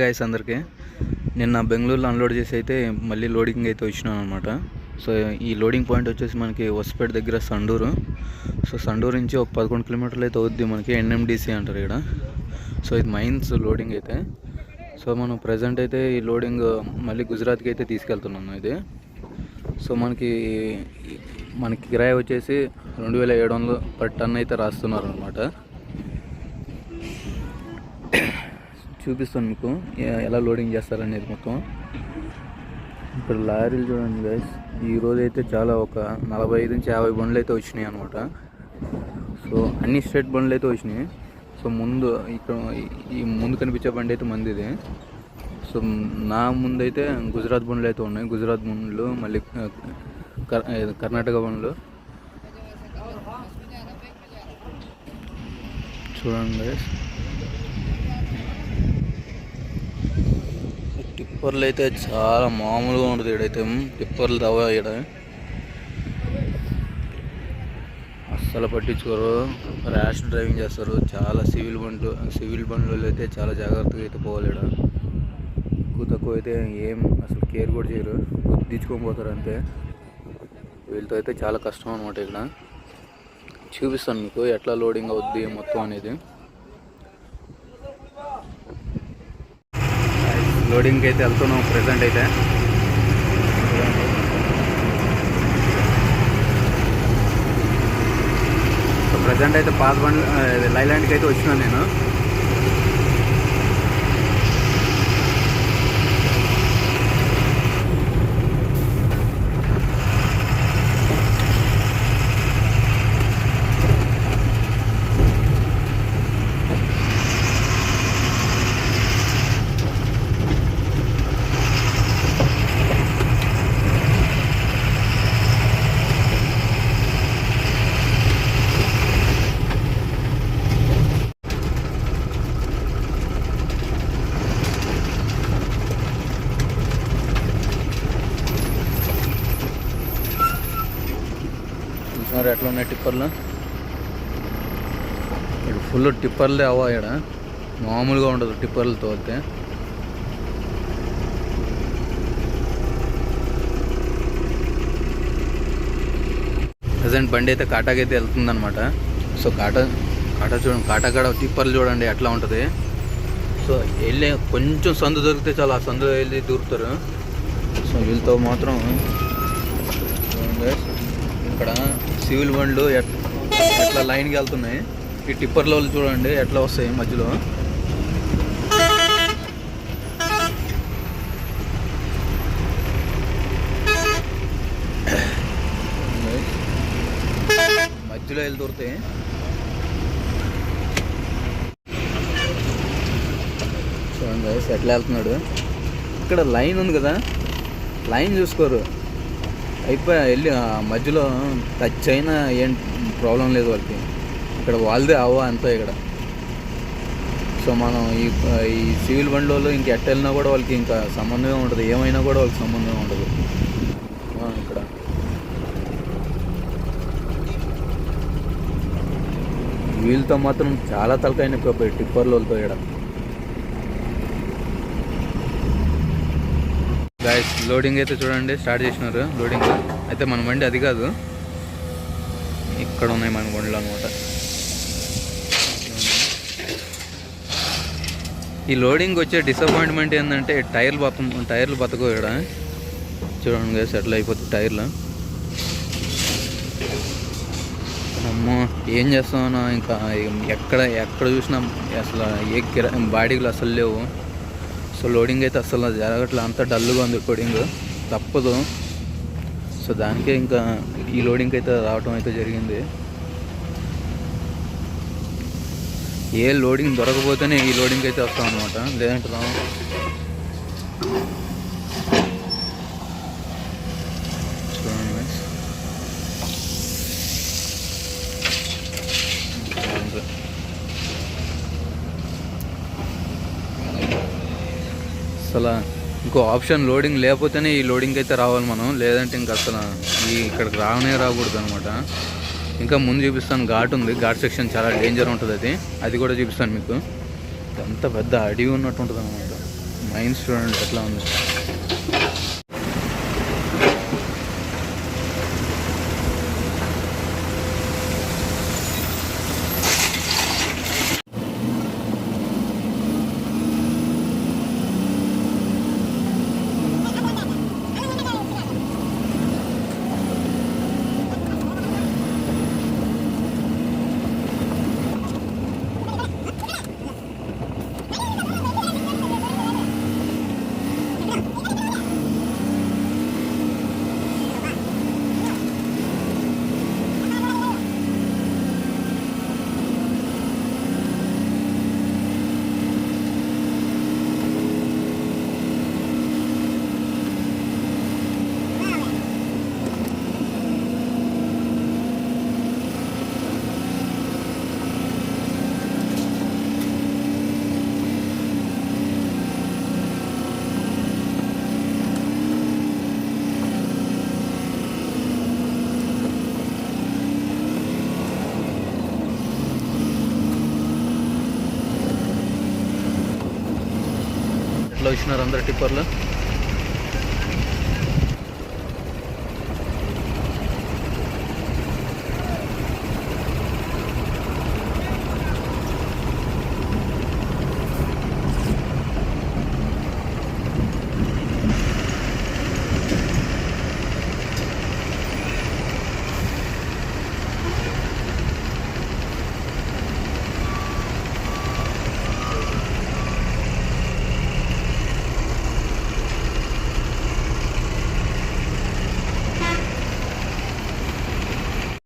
Guys అందరికీ. నిన్న బెంగళూరులో అన్లోడ్ చేసి అయితే మళ్ళీ లోడింగ్ అయితే వచ్చినాను అనమాట సో ఈ లోడింగ్ పాయింట్ వచ్చేసి మనకి వసపేట దగ్గర సండూరు. సో సండూరు నుంచి ఒక పదకొండు కిలోమీటర్లు అయితే అవుద్ది మనకి ఎన్ఎండిసి అంటారు ఇక్కడ. సో ఇది మైన్స్ లోడింగ్ అయితే. సో మనం ప్రజెంట్ అయితే ఈ లోడింగ్ మళ్ళీ గుజరాత్కి అయితే తీసుకెళ్తున్నాను ఇది. సో మనకి మనకి కిరాయి వచ్చేసి రెండు వేల ఏడు వందలు పర్ టన్ అయితే రాస్తున్నారు అనమాట చూపిస్తాను మీకు. ఎలా లోడింగ్ చేస్తారనేది మొత్తం. ఇక్కడ లారీలు చూడండి గైస్ ఈ రోజైతే అయితే చాలా ఒక నలభై ఐదు నుంచి యాభై బండ్లు అయితే వచ్చినాయి అనమాట సో అన్ని స్టేట్ బండ్లు అయితే వచ్చినాయి. సో ముందు ఇక్కడ ఈ- ముందు కనిపించే బండి అయితే మందిది సో నా ముందు అయితే గుజరాత్ బండ్లు అయితే ఉన్నాయి. గుజరాత్ బండ్లు మళ్ళీ కర్- కర్ణాటక బండ్లు. చూడండి టిప్పర్లు అయితే చాలా మామూలుగా ఉండదు ఇక్కడైతే టిప్పర్లు తవ్వ ఇక్కడ అస్సలు పట్టించుకోరు. ర్యాష్ డ్రైవింగ్ చేస్తారు. చాలా సివిల్ బండ్లు సివిల్ బండ్లు అయితే చాలా జాగ్రత్తగా అయితే పోవాలి ఇక్కడ ఎక్కువ తక్కువ అయితే ఏం అసలు కేర్ కూడా చేయరు. గుర్తించుకొని పోతారు అంతే. వీళ్ళతో అయితే చాలా కష్టం అనమాట ఇక్కడ చూపిస్తాను మీకు ఎట్లా లోడింగ్ అవుద్ది మొత్తం అనేది. లోడింగ్కి అయితే వెళ్తున్నాం ప్రెసెంట్ అయితే. ప్రజెంట్ అయితే పాత బండ్ లైలాండ్కి అయితే వచ్చినాను నేను చూసినారు ఎట్లా ఉన్నాయి టిప్పర్లు? ఇక్కడ ఫుల్ టిప్పర్లే అవ్వ ఇక్కడ మామూలుగా ఉండదు టిప్పర్లతో అయితే ప్రజెంట్ బండి అయితే కాటాకి అయితే వెళ్తుందనమాట సో కాటా కాటా చూడండి కాటా కాడ టిప్పర్లు చూడండి ఎట్లా ఉంటుంది. సో వెళ్ళే కొంచెం సందు దొరికితే చాలా ఆ సందు వెళ్ళి దూరుతారు. సో వీళ్ళతో మాత్రం ఇక్కడ సివిల్ బండ్లు ఎట్లా లైన్కి వెళ్తున్నాయి? ఈ టిప్పర్లో చూడండి ఎట్లా వస్తాయి మధ్యలో? మధ్యలో వెళ్ళి దొరుకుతాయి. చూడండి ఎట్లా వెళ్తున్నాడు. ఇక్కడ లైన్ ఉంది కదా? లైన్ చూసుకోరు. అయిపోయా వెళ్ళి ఆ మధ్యలో టచ్ అయినా ఏం ప్రాబ్లం లేదు వాళ్ళకి. ఇక్కడ వాళ్ళదే అవ్వ అంతా ఇక్కడ. సో మనం ఈ ఈ సివిల్ బండి ఇంక ఎట్ట వెళ్ళినా కూడా వాళ్ళకి ఇంకా సంబంధమే ఉండదు. ఏమైనా కూడా వాళ్ళకి సంబంధం ఉండదు. ఇక్కడ. వీళ్ళతో మాత్రం చాలా తలకాయ నొప్పి అబ్బాయి ఇక్కడ. గాయస్ లోడింగ్ అయితే చూడండి స్టార్ట్ చేసినారు. లోడింగ్ అయితే మన బండి అది కాదు. ఇక్కడ ఉన్నాయి మన బండ్లు అనమాట ఈ లోడింగ్ వచ్చే డిసప్పాయింట్మెంట్ ఏంటంటే టైర్లు బత టైర్లు బతకవు ఇక్కడ. చూడండి గాయస్ ఎట్లా అయిపోతుంది టైర్లు. అమ్మో ఏం చేస్తామన్నా ఇంకా ఎక్కడ ఎక్కడ చూసినా అసలు ఏ బాడీలు అసలు లేవు. సో లోడింగ్ అయితే అసలు జరగట్లే. అంత డల్గా ఉంది లోడింగ్ తప్పదు. సో దానికే ఇంకా ఈ లోడింగ్ అయితే రావటం అయితే జరిగింది. ఏ లోడింగ్ దొరకపోతేనే ఈ లోడింగ్ అయితే వస్తాం అనమాట లేదంటే రాము చూడండి guys. చూడండి. అసలు ఇంకో ఆప్షన్ లోడింగ్ లేకపోతేనే ఈ లోడింగ్ అయితే రావాలి మనం. లేదంటే ఇంకా అసలు ఈ ఇక్కడికి రావనే రాకూడదు అనమాట ఇంకా ముందు చూపిస్తాను ఘాట్ ఉంది. ఘాట్ సెక్షన్ చాలా డేంజర్ ఉంటుంది అది. అది కూడా చూపిస్తాను మీకు. ఎంత పెద్ద అడవి ఉన్నట్టు ఉంటుంది అనమాట మైన్స్ చూడండి ఎట్లా ఉంది? ఎట్లా వచ్చినారు అందరు టిప్పర్లు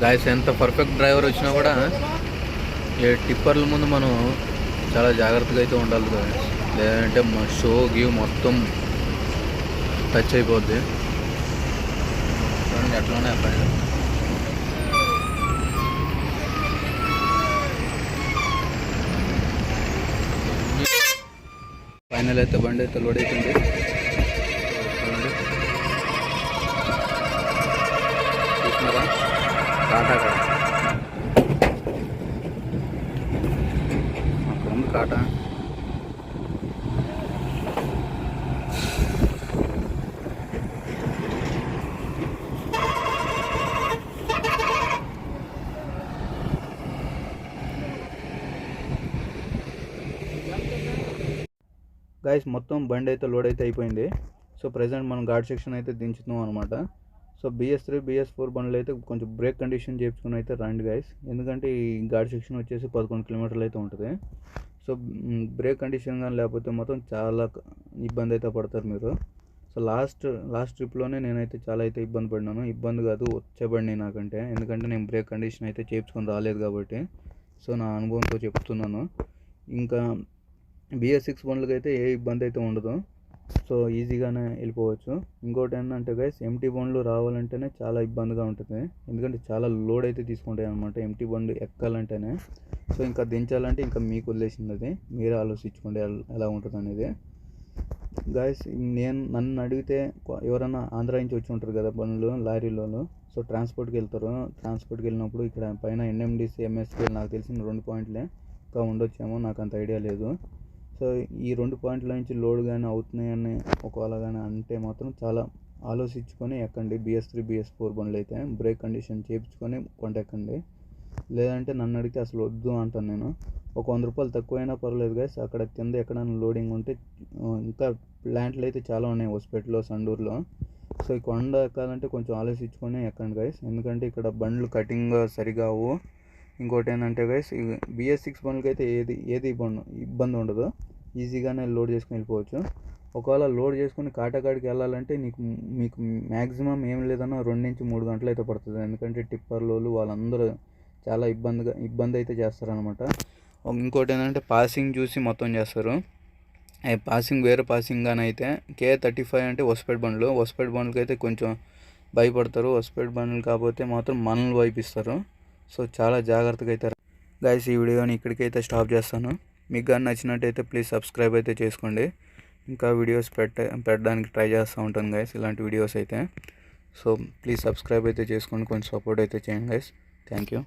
గాయస్ ఎంత పర్ఫెక్ట్ డ్రైవర్ వచ్చినా కూడా ఈ టిప్పర్ల ముందు మనం చాలా జాగ్రత్తగా అయితే ఉండాలి గాయస్ లేదంటే మా షో గివ్ మొత్తం టచ్ అయిపోద్ది. ఎట్లానే అబ్బాయి ఫైనల్ అయితే బండి అయితే లోడ్ అవుతుంది చూడండి చూస్తున్నారా కాటా అక్కడ ఉంది కాటా గైస్ మొత్తం బండి అయితే లోడ్ అయితే అయిపోయింది. సో ప్రజెంట్ మనం ఘాట్ సెక్షన్ అయితే దించుతున్నాం అనమాట so BS three BS four బండ్లు అయితే కొంచెం బ్రేక్ కండిషన్ చేయించుకుని అయితే రండి గైస్ ఎందుకంటే ఈ గాడి సెక్షన్ వచ్చేసి పదకొండు కిలోమీటర్లు అయితే ఉంటుంది. సో బ్రేక్ కండిషన్ కానీ లేకపోతే మొత్తం చాలా ఇబ్బంది అయితే పడతారు మీరు. సో లాస్ట్ లాస్ట్ ట్రిప్లోనే నేనైతే చాలా అయితే ఇబ్బంది పడినాను. ఇబ్బంది కాదు వచ్చేబడి నాకంటే. ఎందుకంటే నేను బ్రేక్ కండిషన్ అయితే చేయించుకొని రాలేదు కాబట్టి. సో నా అనుభవంతో చెప్తున్నాను. ఇంకా బిఎస్ సిక్స్ బండ్లకి అయితే ఏ ఇబ్బంది అయితే ఉండదు. సో ఈజీగానే వెళ్ళిపోవచ్చు. ఇంకోటి ఏంటంటే గైస్ ఎంటీ బండ్లు రావాలంటేనే చాలా ఇబ్బందిగా ఉంటుంది. ఎందుకంటే చాలా లోడ్ అయితే తీసుకుంటాయి అనమాట ఎంటీ బండ్ ఎక్కాలంటేనే. సో ఇంకా దించాలంటే ఇంకా మీకు వదిలేసింది అది. మీరే ఆలోచించుకోండి ఎలా ఉంటుంది అనేది. గాయస్ నేను నన్ను అడిగితే ఎవరైనా ఆంధ్ర నుంచి వచ్చి ఉంటారు కదా బండ్లు లారీలలో సో ట్రాన్స్పోర్ట్కి వెళ్తారు. ట్రాన్స్పోర్ట్కి వెళ్ళినప్పుడు ఇక్కడ పైన ఎన్ఎండిసి ఎంఎస్కి నాకు తెలిసిన రెండు పాయింట్లే. ఇంకా ఉండొచ్చేమో నాకు అంత ఐడియా లేదు. సో ఈ రెండు పాయింట్ల నుంచి లోడ్ కానీ అవుతున్నాయని ఒకవేళ కానీ అంటే మాత్రం చాలా ఆలోచించుకొని ఎక్కండి. బిఎస్ త్రీ బిఎస్ ఫోర్ బండ్లు అయితే బ్రేక్ కండిషన్ చేయించుకొని కొంట ఎక్కండి లేదంటే నన్ను అడిగితే అసలు వద్దు అంటాను నేను. ఒక వంద రూపాయలు తక్కువైనా పర్లేదు గైస్ అక్కడ కింద ఎక్కడైనా లోడింగ్ ఉంటే ఇంకా ప్లాంట్లు అయితే చాలా ఉన్నాయి హాస్పిటల్లో సండూరులో. సో ఈ కొండ ఎక్కాలంటే కొంచెం ఆలోచించుకొని ఎక్కండి గైస్ ఎందుకంటే ఇక్కడ బండ్లు కటింగ్ సరిగా అవ్వు. ఇంకోటి ఏంటంటే గైస్ బిఎస్ సిక్స్ బండ్లకి అయితే ఏది ఏది ఇబ్బంది ఇబ్బంది ఉండదు. ఈజీగానే లోడ్ చేసుకుని వెళ్ళిపోవచ్చు. ఒకవేళ లోడ్ చేసుకుని కాటాకాడికి వెళ్ళాలంటే నీకు మీకు మ్యాక్సిమం ఏం లేదన్నా రెండు నుంచి మూడు గంటలు అయితే పడుతుంది. ఎందుకంటే టిప్పర్లోలు వాళ్ళందరూ చాలా ఇబ్బందిగా ఇబ్బంది అయితే చేస్తారనమాట ఇంకోటి ఏంటంటే పాసింగ్ చూసి మొత్తం చేస్తారు. పాసింగ్ వేరే పాసింగ్ కానీ అయితే కే థర్టీ ఫైవ్ అంటే వస్పేట్ బండ్లు. వస్పేట్ బండ్లకి అయితే కొంచెం భయపడతారు. వస్పేట్ బండ్లు కాకపోతే మాత్రం మనల్ని వైపిస్తారు సో చాలా జాగ్రత్తగా అయితే గైస్ ఈ వీడియోని ఇక్కడికైతే స్టాప్ చేస్తాను. మీకు కానీ నచ్చినట్టయితే ప్లీజ్ సబ్స్క్రైబ్ అయితే చేసుకోండి. ఇంకా వీడియోస్ పెట్ట పెట్టడానికి ట్రై చేస్తూ ఉంటాను గైస్ ఇలాంటి వీడియోస్ అయితే. సో ప్లీజ్ సబ్స్క్రైబ్ అయితే చేసుకోండి. కొంచెం సపోర్ట్ అయితే చేయండి గైస్ థ్యాంక్ యూ